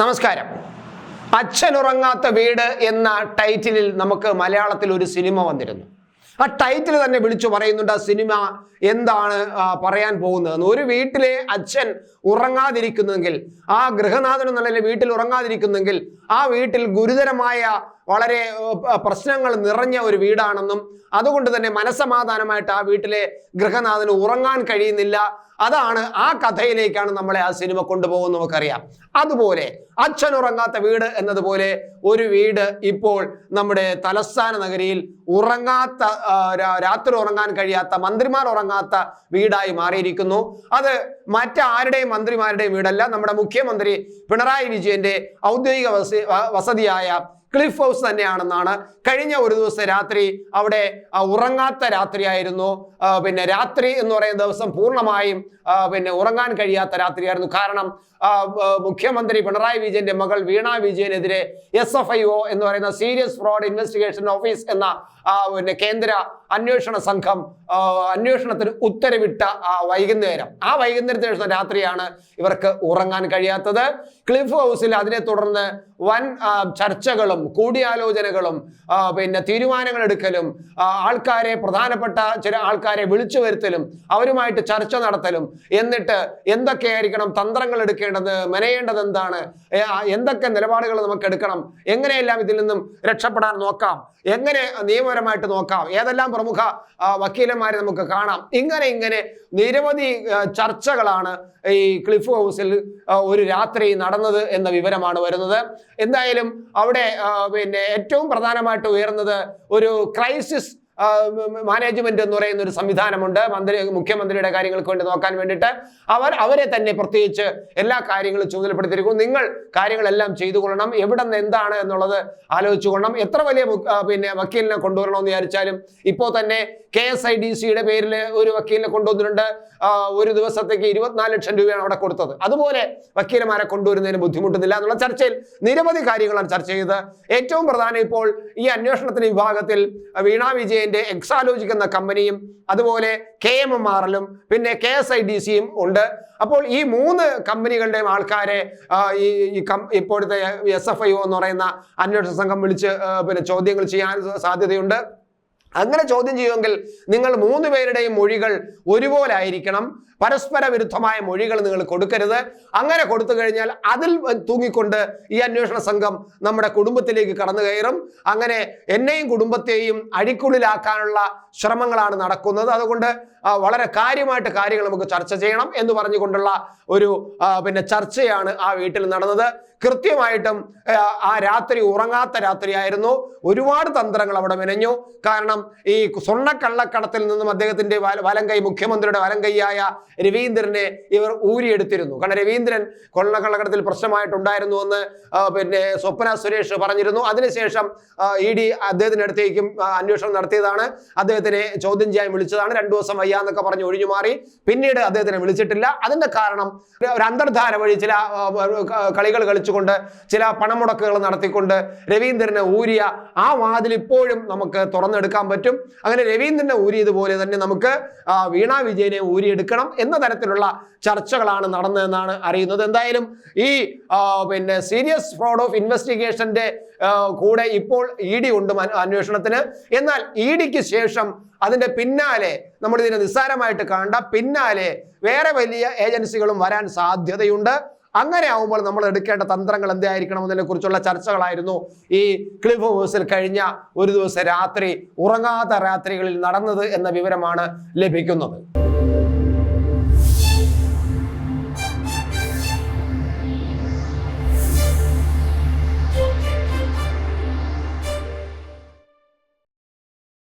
നമസ്കാരം. അച്ഛനുറങ്ങാത്ത വീട് എന്ന ടൈറ്റിലിൽ നമുക്ക് മലയാളത്തിൽ ഒരു സിനിമ വന്നിരുന്നു. ആ ടൈറ്റിൽ തന്നെ വിളിച്ചു പറയുന്നുണ്ട് ആ സിനിമ എന്താണ് പറയാൻ പോകുന്നതെന്ന്? ഒരു വീട്ടിലെ അച്ഛൻ ഉറങ്ങാതിരിക്കുന്നെങ്കിൽ ആ ഗൃഹനാഥൻ എന്നുള്ള വീട്ടിൽ ഉറങ്ങാതിരിക്കുന്നെങ്കിൽ ആ വീട്ടിൽ ഗുരുതരമായ വളരെ പ്രശ്നങ്ങൾ നിറഞ്ഞ ഒരു വീടാണെന്നും അതുകൊണ്ട് തന്നെ മനസമാധാനമായിട്ട് ആ വീട്ടിലെ ഗൃഹനാഥന് ഉറങ്ങാൻ കഴിയുന്നില്ല. അതാണ് ആ കഥയിലേക്കാണ് നമ്മളെ ആ സിനിമ കൊണ്ടുപോകുന്നത് നമുക്കറിയാം. അതുപോലെ അച്ഛൻ ഉറങ്ങാത്ത വീട് എന്നതുപോലെ ഒരു വീട് ഇപ്പോൾ നമ്മുടെ തലസ്ഥാന നഗരിയിൽ ഉറങ്ങാത്ത രാത്രി ഉറങ്ങാൻ കഴിയാത്ത മന്ത്രിമാർ ഉറങ്ങാത്ത വീടായി മാറിയിരിക്കുന്നു. അത് മറ്റാരുടെയും മന്ത്രിമാരുടെയും വീടല്ല. നമ്മുടെ മുഖ്യമന്ത്രി പിണറായി വിജയന്റെ ഔദ്യോഗിക വസതിയായ ക്ലിഫ് ഹൗസ് തന്നെയാണെന്നാണ് കഴിഞ്ഞ ഒരു ദിവസം രാത്രി അവിടെ ഉറങ്ങാത്ത രാത്രിയായിരുന്നു. പിന്നെ രാത്രി എന്ന് പറയുന്ന ദിവസം പൂർണമായും പിന്നെ ഉറങ്ങാൻ കഴിയാത്ത രാത്രിയായിരുന്നു. കാരണം മുഖ്യമന്ത്രി പിണറായി വിജയന്റെ മകൾ വീണ വിജയനെതിരെ എസ് എഫ് ഐ ഒ എന്ന് പറയുന്ന സീരിയസ് ഫ്രോഡ് ഇൻവെസ്റ്റിഗേഷൻ ഓഫീസ് എന്ന പിന്നെ കേന്ദ്ര അന്വേഷണ സംഘം അന്വേഷണത്തിന് ഉത്തരവിട്ട ആ വൈകുന്നേരം. ആ വൈകുന്നേരത്തിന് ശേഷം രാത്രിയാണ് ഇവർക്ക് ഉറങ്ങാൻ കഴിയാത്തത്. ക്ലിഫ് ഹൗസിൽ അതിനെ തുടർന്ന് വൻ ചർച്ചകളും കൂടിയാലോചനകളും പിന്നെ തീരുമാനങ്ങൾ എടുക്കലും ആൾക്കാരെ പ്രധാനപ്പെട്ട ചില ആൾക്കാരെ വിളിച്ചു വരുത്തലും അവരുമായിട്ട് ചർച്ച നടത്തലും എന്നിട്ട് എന്തൊക്കെയായിരിക്കണം തന്ത്രങ്ങൾ എടുക്കേണ്ടത് മെനയേണ്ടത് എന്താണ് എന്തൊക്കെ നിലപാടുകൾ നമുക്ക് എടുക്കണം എങ്ങനെയെല്ലാം ഇതിൽ നിന്നും രക്ഷപ്പെടാൻ നോക്കാം എങ്ങനെ നിയമപരമായിട്ട് നോക്കാം ഏതെല്ലാം പ്രമുഖ വക്കീലന്മാരെ നമുക്ക് കാണാം ഇങ്ങനെ ഇങ്ങനെ നിരവധി ചർച്ചകളാണ് ഈ ക്ലിഫ് ഹൗസിൽ ഒരു രാത്രി നടന്നത് എന്ന വിവരമാണ് വരുന്നത്. എന്തായാലും അവിടെ പിന്നെ ഏറ്റവും പ്രധാനമായിട്ട് ഉയർന്നത് ഒരു ക്രൈസിസ് മാനേജ്മെന്റ് എന്ന് പറയുന്ന ഒരു സംവിധാനമുണ്ട്. മന്ത്രി മുഖ്യമന്ത്രിയുടെ കാര്യങ്ങൾക്ക് വേണ്ടി നോക്കാൻ വേണ്ടിയിട്ട്. അവർ അവരെ തന്നെ പ്രത്യേകിച്ച് എല്ലാ കാര്യങ്ങളും ചുമതലപ്പെടുത്തിയിരിക്കും നിങ്ങൾ കാര്യങ്ങളെല്ലാം ചെയ്തു കൊള്ളണം എവിടെ നിന്ന് എന്താണ് എന്നുള്ളത് ആലോചിച്ചു കൊള്ളണം എത്ര വലിയ പിന്നെ വക്കീലിനെ കൊണ്ടുവരണമെന്ന് വിചാരിച്ചാലും ഇപ്പോൾ തന്നെ കെ എസ് ഐ ഡി സിയുടെ പേരിൽ ഒരു വക്കീലിനെ കൊണ്ടുവന്നിട്ടുണ്ട്. ഒരു ദിവസത്തേക്ക് ഇരുപത്തിനാല് ലക്ഷം രൂപയാണ് അവിടെ കൊടുത്തത്. അതുപോലെ വക്കീലന്മാരെ കൊണ്ടുവരുന്നതിന് ബുദ്ധിമുട്ടുന്നില്ല എന്നുള്ള ചർച്ചയിൽ നിരവധി കാര്യങ്ങളാണ് ചർച്ച ചെയ്തത്. ഏറ്റവും പ്രധാനം ഇപ്പോൾ ഈ അന്വേഷണത്തിന് വിഭാഗത്തിൽ വീണ വിജയന്റെ എക്സാലോജിക് എന്ന കമ്പനിയും അതുപോലെ കെ എം എം എല്ലും പിന്നെ കെ എസ് ഐ ഡി സിയും ഉണ്ട്. അപ്പോൾ ഈ മൂന്ന് കമ്പനികളുടെയും ആൾക്കാരെ ഈ ഇപ്പോഴത്തെ എസ് എഫ് ഐ ഒ എന്ന് പറയുന്ന അന്വേഷണ സംഘം വിളിച്ച് പിന്നെ ചോദ്യങ്ങൾ ചെയ്യാൻ സാധ്യതയുണ്ട്. അങ്ങനെ ചോദ്യം ചെയ്യുമെങ്കിൽ നിങ്ങൾ മൂന്ന് പേരുടെയും മൊഴികൾ ഒരുപോലെ ആയിരിക്കണം പരസ്പര വിരുദ്ധമായ മൊഴികൾ നിങ്ങൾ കൊടുക്കരുത്. അങ്ങനെ കൊടുത്തു കഴിഞ്ഞാൽ അതിൽ തൂങ്ങിക്കൊണ്ട് ഈ അന്വേഷണ സംഘം നമ്മുടെ കുടുംബത്തിലേക്ക് കടന്നു കയറും. അങ്ങനെ എന്നെയും കുടുംബത്തെയും അഴിക്കുള്ളിലാക്കാനുള്ള ശ്രമങ്ങളാണ് നടക്കുന്നത്. അതുകൊണ്ട് വളരെ കാര്യമായിട്ട് കാര്യങ്ങൾ നമുക്ക് ചർച്ച ചെയ്യണം എന്ന് പറഞ്ഞുകൊണ്ടുള്ള ഒരു പിന്നെ ചർച്ചയാണ് ആ വീട്ടിൽ നടന്നത്. കൃത്യമായിട്ടും ആ, രാത്രി ഉറങ്ങാത്ത രാത്രിയായിരുന്നു. ഒരുപാട് തന്ത്രങ്ങൾ അവിടെ മെനഞ്ഞു. കാരണം ഈ സ്വർണക്കള്ളക്കടത്തിൽ നിന്നും അദ്ദേഹത്തിന്റെ വല- വലം കൈ മുഖ്യമന്ത്രിയുടെ വലം കൈയായ രവീന്ദ്രനെ ഇവർ ഊരിയെടുത്തിരുന്നു. കാരണം രവീന്ദ്രൻ കൊള്ളക്കള്ളക്കടത്തിൽ പ്രശ്നമായിട്ടുണ്ടായിരുന്നു എന്ന് പിന്നെ സ്വപ്ന സുരേഷ് പറഞ്ഞിരുന്നു. അതിനുശേഷം ഇ ഡി അദ്ദേഹത്തിന്റെ അടുത്തേക്കും അന്വേഷണം നടത്തിയതാണ്. അദ്ദേഹത്തിനെ ചോദ്യം ചെയ്യാൻ വിളിച്ചതാണ്. രണ്ടു ദിവസം വയ്യാന്നൊക്കെ പറഞ്ഞ് ഒഴിഞ്ഞു മാറി. പിന്നീട് അദ്ദേഹത്തിനെ വിളിച്ചിട്ടില്ല. അതിന്റെ കാരണം ഒരു അന്തർധാര വഴി ചില കളികൾ കളിച്ചുകൊണ്ട് ചില പണമുടക്കുകൾ നടത്തിക്കൊണ്ട് രവീന്ദ്രനെ ഊരിയ ആ വാതിൽ ഇപ്പോഴും നമുക്ക് തുറന്നെടുക്കാൻ പറ്റും. അങ്ങനെ രവീന്ദ്രനെ ഊരിയതുപോലെ തന്നെ നമുക്ക് വീണാ വിജയനെ ഊരിയെടുക്കണം എന്ന തരത്തിലുള്ള ചർച്ചകളാണ് നടന്നതെന്നാണ് അറിയുന്നത്. എന്തായാലും ഈ പിന്നെ സീരിയസ് ഫ്രോഡ് ഓഫ് ഇൻവെസ്റ്റിഗേഷന്റെ കൂടെ ഇപ്പോൾ ഇ ഡി ഉണ്ട് അന്വേഷണത്തിന്. എന്നാൽ ഇ ഡിക്ക് ശേഷം അതിന്റെ പിന്നാലെ നമ്മൾ ഇതിനെ നിസ്സാരമായിട്ട് കാണണ്ട. പിന്നാലെ വേറെ വലിയ ഏജൻസികളും വരാൻ സാധ്യതയുണ്ട്. അങ്ങനെ ആവുമ്പോൾ നമ്മൾ എടുക്കേണ്ട തന്ത്രങ്ങൾ എന്തായിരിക്കണം എന്നതിനെ കുറിച്ചുള്ള ചർച്ചകളായിരുന്നു ഈ ക്ലിഫ് ഹൗസിൽ കഴിഞ്ഞ ഒരു ദിവസം രാത്രി ഉറങ്ങാത്ത രാത്രികളിൽ നടന്നത് എന്ന വിവരമാണ് ലഭിക്കുന്നത്.